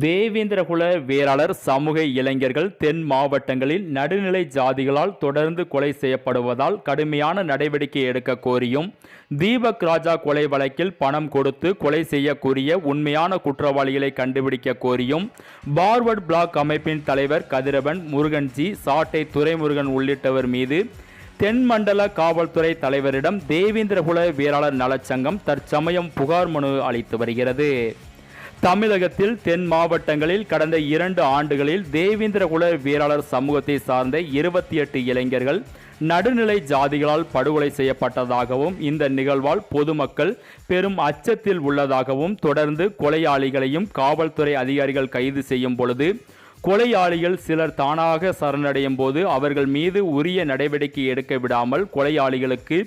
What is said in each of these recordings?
தேவேந்திரகுல வேளாளர் சமூக இளைஞர்கள் தென் மாவட்டங்களில் நடுநிலை ஜாதிகளால் தொடர்ந்து கொலை செய்யப்படுவதால் கடுமையான நடவடிக்கை எடுக்க கோரியும் தீபக் ராஜா கொலை வழக்கில் பணம் கொடுத்து கொலை செய்யக்கூடிய உண்மையான குற்றவாளிகளை கண்டுபிடிக்க கோரியும் பார்வர்ட் பிளாக் அமைப்பின் தலைவர் கதிரவன் முருகன்ஜி சாட்டை துரைமுருகன் உள்ளிட்டவர் மீது தென்மண்டல காவல்துறை தலைவரிடம் தேவேந்திரகுல வேளாளர் நலச்சங்கம் தற்சமயம் புகார் மனு அளித்து வருகிறது. தமிழகத்தில் தென் மாவட்டங்களில் கடந்த இரண்டு ஆண்டுகளில் தேவேந்திரகுல வீராளர் சமூகத்தை சார்ந்த இருபத்தி எட்டு இளைஞர்கள் நடுநிலை ஜாதிகளால் படுகொலை செய்யப்பட்டதாகவும் இந்த நிகழ்வால் பொதுமக்கள் பெரும் அச்சத்தில் உள்ளதாகவும் தொடர்ந்து கொலையாளிகளையும் காவல்துறை அதிகாரிகள் கைது செய்யும் பொழுது கொலையாளிகள் சிலர் தானாக சரணடையும் போது அவர்கள் மீது உரிய நடவடிக்கை எடுக்க விடாமல் கொலையாளிகளுக்கு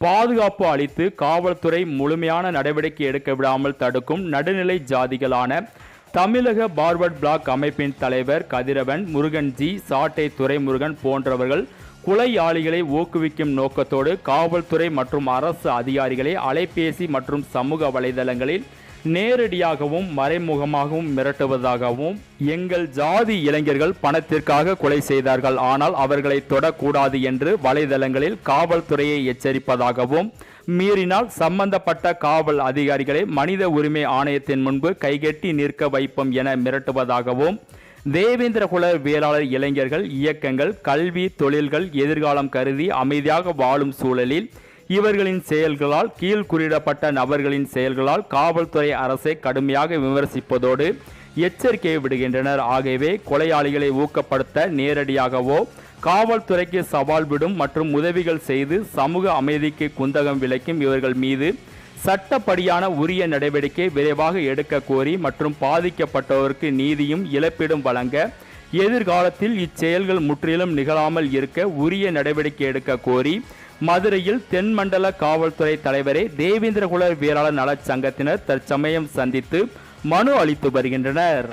பாதுகாப்பு அளித்து காவல்துறை முழுமையான நடவடிக்கை எடுக்க விடாமல் தடுக்கும் நடுநிலை ஜாதிகளான தமிழக பார்வர்ட் பிளாக் அமைப்பின் தலைவர் கதிரவன் முருகன்ஜி சாட்டை துரைமுருகன் போன்றவர்கள் கொலையாளிகளை ஊக்குவிக்கும் நோக்கத்தோடு காவல்துறை மற்றும் அரசு அதிகாரிகளை அலைபேசி மற்றும் சமூக வலைதளங்களில் நேரடியாகவும் மறைமுகமாகவும் மிரட்டுவதாகவும் எங்கள் ஜாதி இளைஞர்கள் பணத்திற்காக கொலை செய்தார்கள். ஆனால் அவர்களை தொடக்கூடாது என்று வலைதளங்களில் காவல்துறையை எச்சரிப்பதாகவும் மீறினால் சம்பந்தப்பட்ட காவல் அதிகாரிகளை மனித உரிமை ஆணையத்தின் முன்பு கைகட்டி நிற்க வைப்போம் என மிரட்டுவதாகவும் தேவேந்திரகுல வேளாளர் இளைஞர்கள் இயக்கங்கள் கல்வி தொழில்கள் எதிர்காலம் கருதி அமைதியாக வாழும் சூழலில் இவர்களின் செயல்களால் கீழ் குறியிடப்பட்ட நபர்களின் செயல்களால் காவல்துறை அரசை கடுமையாக விமர்சிப்பதோடு எச்சரிக்கை விடுகின்றனர். ஆகவே கொலையாளிகளை ஊக்கப்படுத்த நேரடியாகவோ காவல்துறைக்கு சவால் விடும் மற்றும் உதவிகள் செய்து சமூக அமைதிக்கு குந்தகம் விளைக்கும் இவர்கள் மீது சட்டப்படியான உரிய நடவடிக்கை விரைவாக எடுக்க கோரி மற்றும் பாதிக்கப்பட்டவருக்கு நீதியும் இழப்பீடும் வழங்க எதிர்காலத்தில் இச்செயல்கள் முற்றிலும் நிகழாமல் இருக்க உரிய நடவடிக்கை எடுக்க கோரி மதுரையில் தென்மண்டல காவல்துறை தலைவரை தேவேந்திரகுல வீராளர் நலச் சங்கத்தினர் தற்சமயம் சந்தித்து மனு அளித்து வருகின்றனர்.